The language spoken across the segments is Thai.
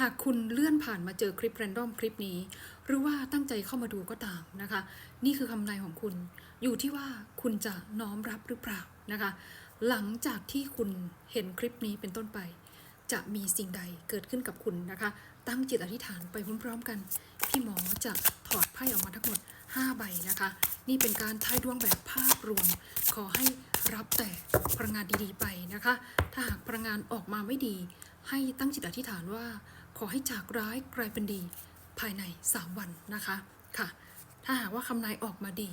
หากคุณเลื่อนผ่านมาเจอคลิปแรนดอมคลิปนี้ หรือว่าตั้งใจเข้ามาดูก็ตามนะคะ นี่คือคำนายของคุณ อยู่ที่ว่าคุณจะน้อมรับหรือเปล่านะคะ หลังจากที่คุณเห็นคลิปนี้เป็นต้นไป จะมีสิ่งใดเกิดขึ้นกับคุณนะคะ ตั้งจิตอธิษฐานไปพร้อมๆกัน พี่หมอจะถอดไพ่ออกมาทั้งหมด 5 ใบนะคะ นี่เป็นการทายดวงแบบภาพรวม ขอให้รับแต่พลังงานดีๆไปนะคะ ถ้าหากพลังงานออกมาไม่ดี ให้ตั้งจิตอธิษฐานว่า ขอให้จากร้ายกลายเป็นดีภายใน 3 วันนะคะค่ะ ถ้าหากว่าคำนายออกมาดี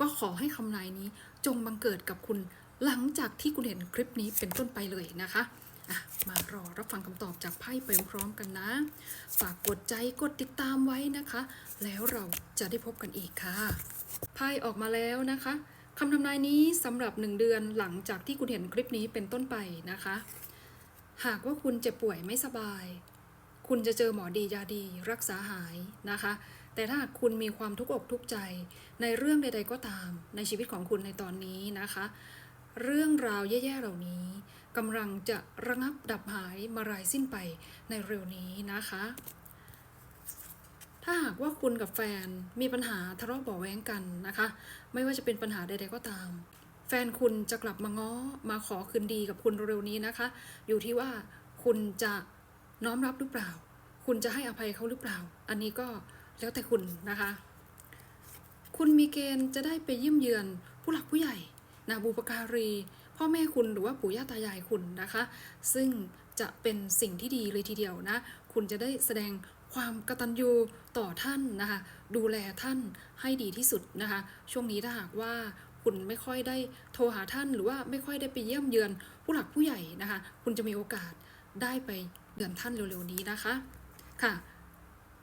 ก็ขอให้คำนายนี้จงบังเกิดกับคุณหลังจากที่คุณเห็นคลิปนี้เป็นต้นไปเลยนะคะมารอรับฟังคำตอบจากไพ่ไปพร้อมกันนะ ฝากกดใจกดติดตามไว้นะคะ แล้วเราจะได้พบกันอีกค่ะ ไพ่ออกมาแล้วนะคะคำทำนายนี้สำหรับ 1 เดือนหลังจากที่คุณเห็นคลิปนี้เป็นต้นไปนะคะ หากว่าคุณเจ็บป่วยไม่สบาย คุณจะเจอหมอดียาดีรักษาหายนะคะ แต่ถ้าคุณมีความทุกข์อกทุกข์ใจ ในเรื่องใด ๆก็ตาม ในชีวิตของคุณในตอนนี้นะคะ เรื่องราวแย่ๆเหล่านี้กำลังจะระงับดับหายมารายสิ้นไปในเร็วนี้นะคะ ถ้าหากว่าคุณกับแฟนมีปัญหาทะเลาะเบาะแว้งกันนะคะ ไม่ว่าจะเป็นปัญหาใด ๆก็ตาม แฟนคุณจะกลับมาง้อมาขอคืนดีกับคุณเร็วๆนี้นะคะ อยู่ที่ว่าคุณจะ น้อมรับหรือเปล่า คุณจะให้อภัยเขาหรือเปล่า อันนี้ก็แล้วแต่คุณนะคะ คุณมีเกณฑ์จะได้ไปเยี่ยมเยือนผู้หลักผู้ใหญ่นะบุปการี พ่อแม่คุณหรือว่าปู่ย่าตายายคุณนะคะ ซึ่งจะเป็นสิ่งที่ดีเลยทีเดียวนะ คุณจะได้แสดงความกตัญญูต่อท่านนะคะ ดูแลท่านให้ดีที่สุดนะคะ ช่วงนี้ถ้าหากว่าคุณไม่ค่อยได้โทรหาท่าน หรือว่าไม่ค่อยได้ไปเยี่ยมเยือนผู้หลักผู้ใหญ่นะคะ คุณจะมีโอกาส ได้ไปเยือนท่านเร็วๆนี้นะคะค่ะ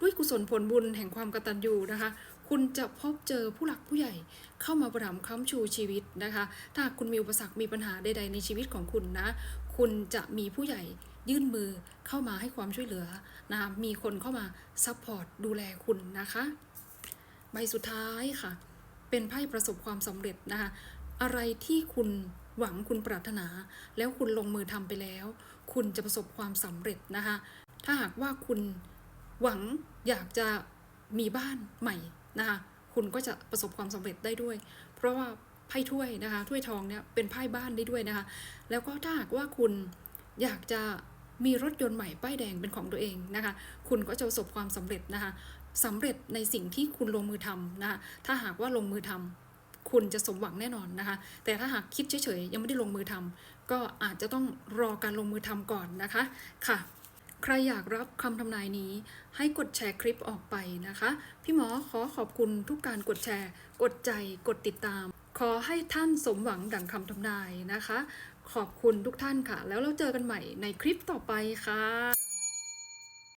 ด้วยกุศลผลบุญแห่งความกตัญญูนะคะ คุณจะพบเจอผู้หลักผู้ใหญ่เข้ามาประถมค้ำชูชีวิตนะคะ ถ้าคุณมีอุปสรรคมีปัญหาใดๆในชีวิตของคุณนะ คุณจะมีผู้ใหญ่ยื่นมือเข้ามาให้ความช่วยเหลือนะคะมีคนเข้ามาซัพพอร์ตดูแลคุณนะคะ ใบสุดท้ายค่ะ เป็นไพ่ประสบความสำเร็จนะคะ อะไรที่คุณ หวังคุณปรารถนา แล้วคุณลงมือทำไปแล้ว คุณจะประสบความสำเร็จนะคะ ถ้าหากว่าคุณหวังอยากจะมีบ้านใหม่นะคะคุณก็จะประสบความสำเร็จได้ด้วย เพราะว่าไพ่ถ้วยนะคะถ้วยทองเนี่ยเป็นไพ่บ้านได้ด้วยนะคะ แล้วก็ถ้าหากว่าคุณอยากจะมีรถยนต์ใหม่ป้ายแดงเป็นของตัวเองนะคะ คุณก็จะประสบความสำเร็จนะคะสำเร็จในสิ่งที่คุณลงมือทำนะคะถ้าหากว่าลงมือทำ คุณจะสมหวังแน่นอนนะคะ แต่ถ้าหากคิดเฉยๆ ยังไม่ได้ลงมือทำก็อาจจะต้องรอการลงมือทำก่อนนะคะ ค่ะ ใครอยากรับคำทำนายนี้ ให้กดแชร์คลิปออกไปนะคะ พี่หมอขอขอบคุณทุกการกดแชร์ กดใจ กดติดตาม ขอให้ท่านสมหวังดังคำทำนายนะคะ ขอบคุณทุกท่านค่ะ แล้วเราเจอกันใหม่ในคลิปต่อไปค่ะ